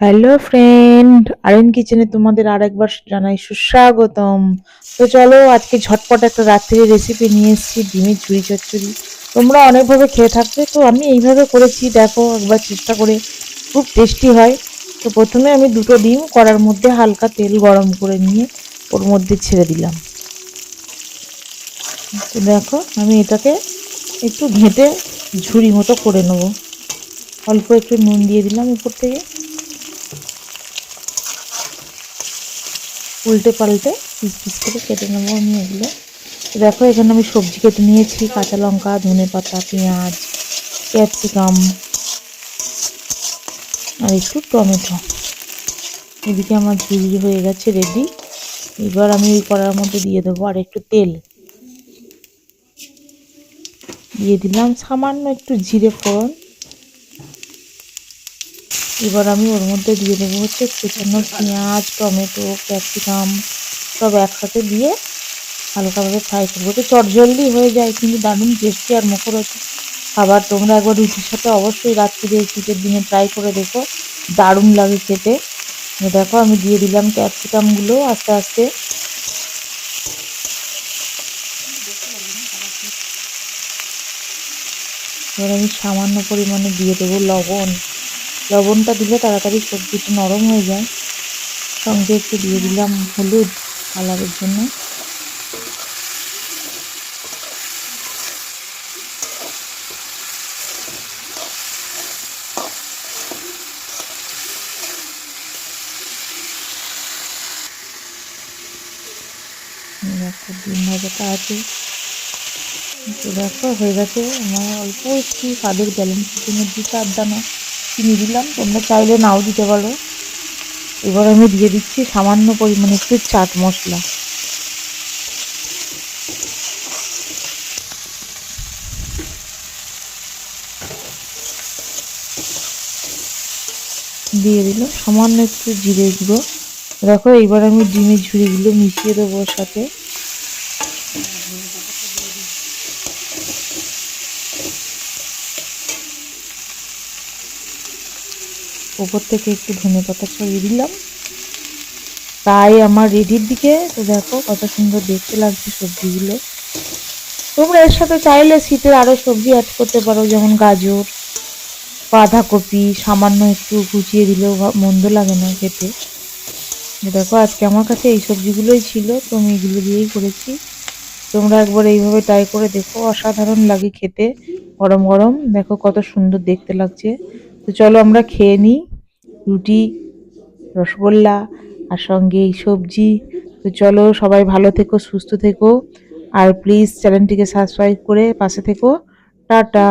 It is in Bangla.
হ্যালো ফ্রেন্ড আরেন কিচেনে তোমাদের আরেকবার জানাই সুস্বাগতম। তো চলো, আজকে ঝটপট একটা রাত্রির রেসিপি নিয়ে এসেছি, ডিমের ঝুড়ি চচ্চড়ি। তোমরা অনেকভাবে খেয়ে থাকবে, তো আমি এইভাবে করেছি, দেখো, একবার চেষ্টা করে খুব টেস্টি হয়। তো প্রথমে আমি দুটো ডিম, কড়ার মধ্যে হালকা তেল গরম করে নিয়ে ওর মধ্যে ছেড়ে দিলাম। তো দেখো, আমি এটাকে একটু ঘেঁটে ঝুড়ি মতো করে নেব। অল্প একটু নুন দিয়ে দিলাম উপর থেকে। উল্টে পাল্টে পিস পিস করে কেটে নেব আমি এগুলো। দেখো, এখানে আমি সবজি কেটে নিয়েছি, কাঁচা লঙ্কা, ধনে পাতা, পেঁয়াজ, ক্যাপসিকাম আর একটু টমেটো। এদিকে আমার ঝুড়ি হয়ে গেছে রেডি এবার আমি ওই কড়ার মধ্যে দিয়ে দেবো আর একটু তেল। দিয়ে দিলাম সামান্য একটু জিরে ফোড়ন। এবার আমি ওর মধ্যে দিয়ে দেবো হচ্ছে কুচানো পেঁয়াজ, টমেটো, ক্যাপসিকাম, সব একসাথে দিয়ে হালকাভাবে ফ্রাই করব। তো চটজলদি হয়ে যায়, কিন্তু দারুণ টেস্টি আর মুখরোচক খাবার। তোমরা একবার রুটির সাথে অবশ্যই রাত্রিরে শীতের দিনে ট্রাই করে দেখো। দারুণ লাগে খেতে। দেখো, আমি দিয়ে দিলাম ক্যাপসিকামগুলো আস্তে আস্তে। এবার আমি সামান্য পরিমাণে দিয়ে দেবো লবণ। লবণটা দিলে তাড়াতাড়ি সবজিটা নরম হয়ে যায়। সঙ্গে একটু দিয়ে দিলাম হলুদ কালারের জন্য। আছে। দেখো, হয়ে গেছে। আমার অল্প একটু স্বাদের ব্যালেন্সের জন্য দু চার দানা চিনি দিলাম, তোমরা চাইলে নাও দিতে পারো। এবার আমি দিয়ে দিচ্ছি সামান্য পরিমাণে একটু চাট মশলা। দিয়ে দিলাম সামান্য একটু জিরে গুঁড়ো। দেখো, এইবার আমি ডিমের ঝুড়িগুলো মিশিয়ে দেবো সাথে। উপর থেকে একটু ধনে পাতা ছড়িয়ে দিলাম। তাই আমার রেডির দিকে, তো দেখো কত সুন্দর দেখতে লাগছে সবজিগুলো। তোমরা এর সাথে চাইলে শীতের আরও সবজি অ্যাড করতে পারো, যেমন গাজর, বাঁধাকপি, সামান্য একটু কুচিয়ে দিলেও মন্দ লাগে না খেতে। দেখো আজকে আমার কাছে এই সবজিগুলোই ছিল, তো আমি এগুলো দিয়েই করেছি। তোমরা একবার এইভাবে ট্রাই করে দেখো, অসাধারণ লাগে খেতে। গরম গরম, দেখো কত সুন্দর দেখতে লাগছে। তো চলো আমরা খেয়ে নিই রুটি, রসগোল্লা আর সঙ্গে এই সবজি। তো চলো সবাই ভালো থেকো, সুস্থ থেকো। আর প্লিজ চ্যানেলটিকে সাবস্ক্রাইব করে পাশে থেকো। টাটা।